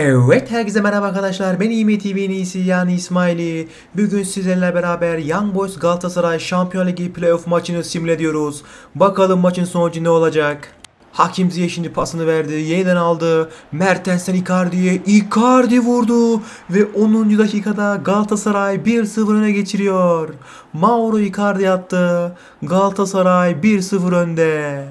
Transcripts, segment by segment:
Evet herkese merhaba arkadaşlar. Ben İmi TV'nin iyisi yani İsmail'i. Bugün sizlerle beraber Young Boys Galatasaray Şampiyon Ligi playoff maçını simüle ediyoruz Bakalım maçın sonucu ne olacak? Hakim Ziyech şimdi pasını verdi yeniden aldı. Mertens'ten Icardi'ye Icardi vurdu Ve 10. dakikada Galatasaray 1-0 öne geçiriyor. Mauro Icardi attı. Galatasaray 1-0 önde.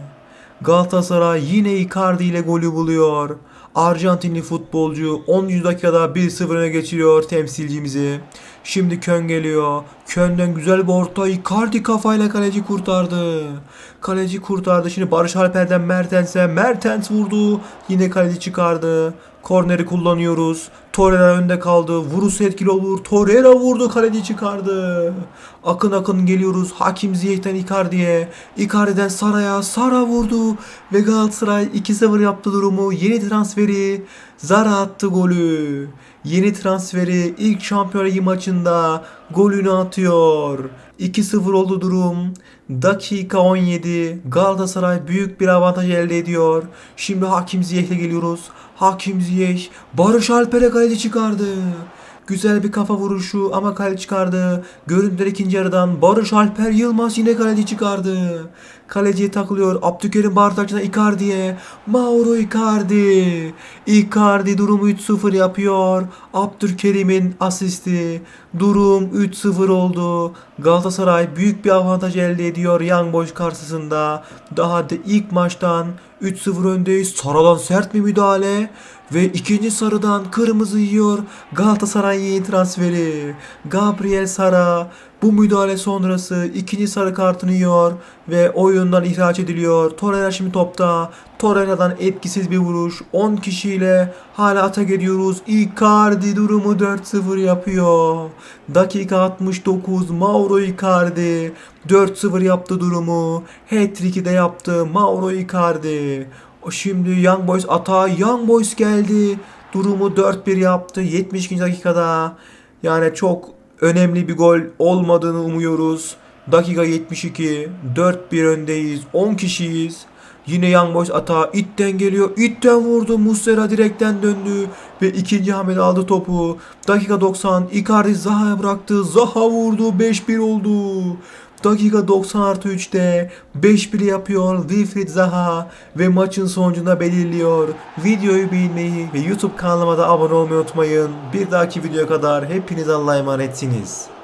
Galatasaray yine Icardi ile golü buluyor. Arjantinli futbolcu 10. dakikada 1-0 öne geçiriyor temsilcimizi. Şimdi Kön geliyor. Kön'den güzel bir orta Icardi kafayla kaleci kurtardı. Kaleci kurtardı. Şimdi Barış Alper'den Mertens'e. Mertens vurdu. Yine kaleci çıkardı. Korneri kullanıyoruz. Torreira önde kaldı. Vurusu etkili olur. Torreira vurdu. Kaleci çıkardı. Akın akın geliyoruz. Hakim Ziyech'ten Icardi'ye. Icardi'den Sara'ya. Sara vurdu. Ve Galatasaray 2-0 yaptı durumu. Yeni transferi. Zara attı golü. Yeni transferi ilk Şampiyon Ligi maçında golünü atıyor. 2-0 oldu durum. Dakika 17. Galatasaray büyük bir avantaj elde ediyor. Şimdi Hakim Ziyech'e geliyoruz. Hakim Ziyech Barış Alper'e kaleci çıkardı. Güzel bir kafa vuruşu ama kale çıkardı. Görüntüler ikinci yarıdan Barış Alper Yılmaz yine kaleci çıkardı. Kaleciye takılıyor. Abdülkerim Bardakçı'na Icardi'ye. Mauro Icardi. Icardi durumu 3-0 yapıyor. Abdülkerim'in asisti. Durum 3-0 oldu. Galatasaray büyük bir avantaj elde ediyor Young Boys karşısında. Daha da ilk maçtan 3-0 öndeyiz. Sarı'dan sert bir müdahale. Ve ikinci sarıdan kırmızı yiyor Galatasaray yeni transferi. Gabriel Sara bu müdahale sonrası ikinci sarı kartını yiyor ve oyundan ihraç ediliyor. Torreira şimdi topta. Torreira'dan etkisiz bir vuruş. 10 kişiyle hala atak ediyoruz. Icardi durumu 4-0 yapıyor. Dakika 69 Mauro Icardi 4-0 yaptı durumu. Hat-trick'i de yaptı Mauro Icardi. Şimdi Young Boys atağa Young Boys geldi. Durumu 4-1 yaptı 72. dakikada. Yani çok önemli bir gol olmadığını umuyoruz. Dakika 72. 4-1 öndeyiz. 10 kişiyiz. Yine Young Boys atağa itten geliyor. İtten vurdu. Muslera direkten döndü. Ve ikinci hamle aldı topu. Dakika 90. Icardi Zaha'ya bıraktı. Zaha vurdu. 5-1 oldu. Dakika 90 artı 3'te 5-1 yapıyor Wilfried Zaha ve maçın sonucunda belirliyor. Videoyu beğenmeyi ve YouTube kanalıma da abone olmayı unutmayın. Bir dahaki videoya kadar hepiniz Allah'a emanetsiniz.